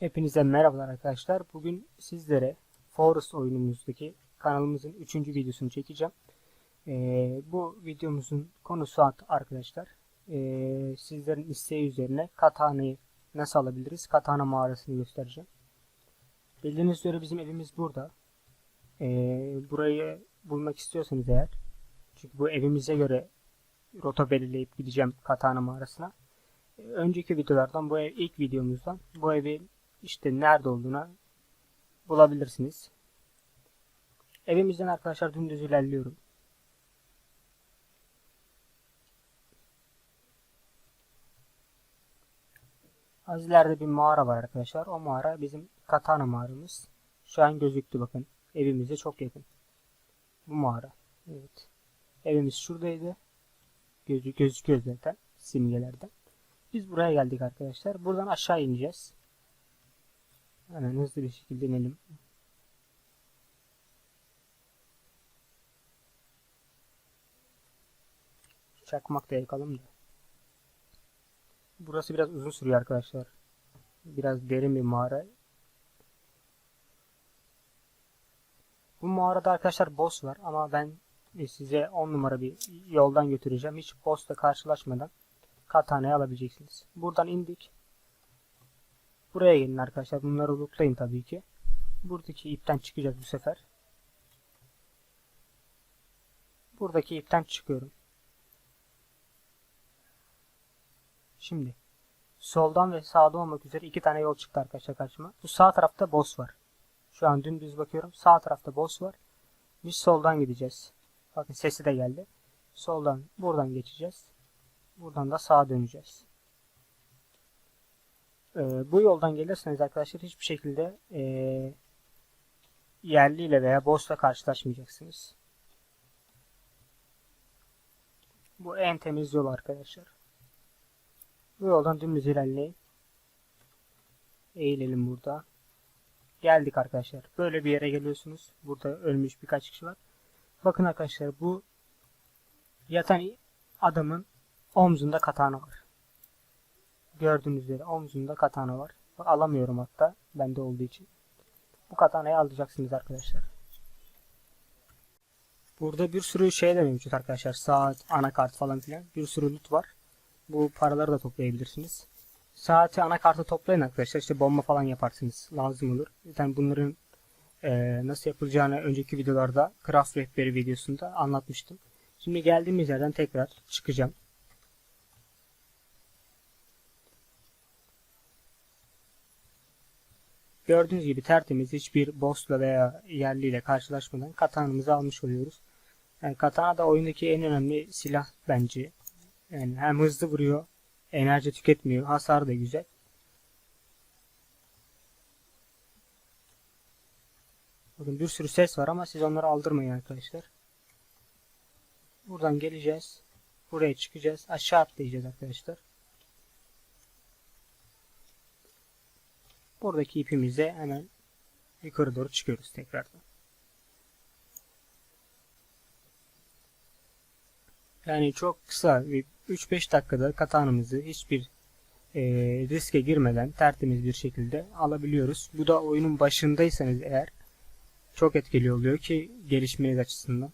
Hepinize merhabalar arkadaşlar. Bugün sizlere Forest oyunumuzdaki kanalımızın 3. videosunu çekeceğim. Ee, bu videomuzun konusu arkadaşlar. Ee, sizlerin isteği üzerine Katana'yı nasıl alabiliriz? Katana mağarasını göstereceğim. Bildiğiniz üzere bizim evimiz burada. Ee, burayı bulmak istiyorsanız eğer çünkü bu evimize göre rota belirleyip gideceğim Katana mağarasına. Ee, Önceki videolardan bu ev ilk videomuzdan bu evi işte nerede olduğuna bulabilirsiniz. Evimizden arkadaşlar dümdüz ilerliyorum. Az ileride bir mağara var arkadaşlar. O mağara bizim Katana mağaramız. Şu an gözüktü bakın. Evimize çok yakın. Bu mağara. Evet. Evimiz şuradaydı. Gözü gözüküyor zaten simgelerden. Biz buraya geldik arkadaşlar. Buradan aşağı ineceğiz. Hemen hızlı bir şekilde inelim. Çakmak da yakalım da. Burası biraz uzun sürüyor arkadaşlar. Biraz derin bir mağara. Bu mağarada arkadaşlar boss var ama ben size 10 numara bir yoldan götüreceğim. Hiç boss'la karşılaşmadan katanayı alabileceksiniz. Buradan indik. Buraya gelin arkadaşlar. Bunları lootlayın tabii ki. Buradaki ipten çıkacağız bu sefer. Buradaki ipten çıkıyorum. Şimdi soldan ve sağda olmak üzere iki tane yol çıktı arkadaşlar karşıma. Bu sağ tarafta boss var. Şu an dümdüz bakıyorum. Sağ tarafta boss var. Biz soldan gideceğiz. Bakın sesi de geldi. Soldan buradan geçeceğiz. Buradan da sağa döneceğiz. Ee, bu yoldan gelirseniz arkadaşlar hiçbir şekilde ee, yerliyle veya boss'la karşılaşmayacaksınız. Bu en temiz yol arkadaşlar. Bu yoldan dümdüz ilerleyin. Eğilelim burada. Geldik arkadaşlar. Böyle bir yere geliyorsunuz. Burada ölmüş birkaç kişi var. Bakın arkadaşlar bu yatan adamın omzunda katana var. Gördüğünüz üzere omzunda katana var. Alamıyorum hatta bende olduğu için. Bu katanayı alacaksınız arkadaşlar. Burada bir sürü şey de mevcut arkadaşlar. Saat, anakart falan filan. Bir sürü loot var. Bu paraları da toplayabilirsiniz. Saati anakartı toplayın arkadaşlar. İşte bomba falan yaparsınız. Lazım olur. Zaten bunların e, nasıl yapılacağını önceki videolarda craft rehberi videosunda anlatmıştım. Şimdi geldiğimiz yerden tekrar çıkacağım. Gördüğünüz gibi tertemiz hiçbir boss'la veya yerliyle karşılaşmadan katanamızı almış oluyoruz. Yani katana da oyundaki en önemli silah bence. Yani hem hızlı vuruyor, enerji tüketmiyor, hasar da güzel. Bakın bir sürü ses var ama siz onları aldırmayın arkadaşlar. Buradan geleceğiz. Buraya çıkacağız. Aşağı atlayacağız arkadaşlar. Buradaki ipimizle hemen yukarı doğru çıkıyoruz tekrardan. Yani çok kısa 3-5 dakikada katanımızı hiçbir e, riske girmeden tertemiz bir şekilde alabiliyoruz. Bu da oyunun başındaysanız eğer çok etkili oluyor ki gelişmeniz açısından.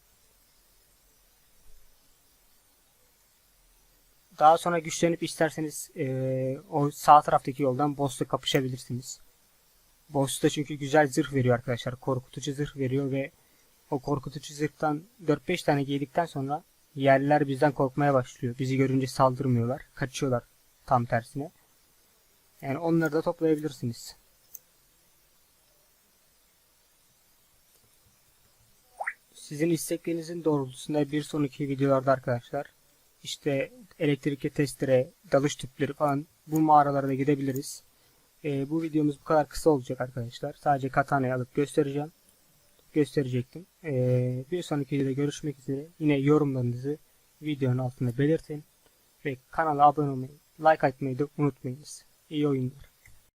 Daha sonra güçlenip isterseniz e, o sağ taraftaki yoldan boss'la kapışabilirsiniz. Boss da çünkü güzel zırh veriyor arkadaşlar. Korkutucu zırh veriyor ve o korkutucu zırhtan 4-5 tane giydikten sonra yerliler bizden korkmaya başlıyor. Bizi görünce saldırmıyorlar. Kaçıyorlar tam tersine. Yani onları da toplayabilirsiniz. Sizin isteklerinizin doğrultusunda bir sonraki videolarda arkadaşlar işte elektrikli testere, dalış tüpleri falan bu mağaralara da gidebiliriz. Ee, bu videomuz bu kadar kısa olacak arkadaşlar. Sadece katanayı alıp göstereceğim. Gösterecektim. Ee, bir sonraki videoda görüşmek üzere. Yine yorumlarınızı videonun altında belirtin. Ve kanala abone olmayı, like atmayı da unutmayınız. İyi oyunlar.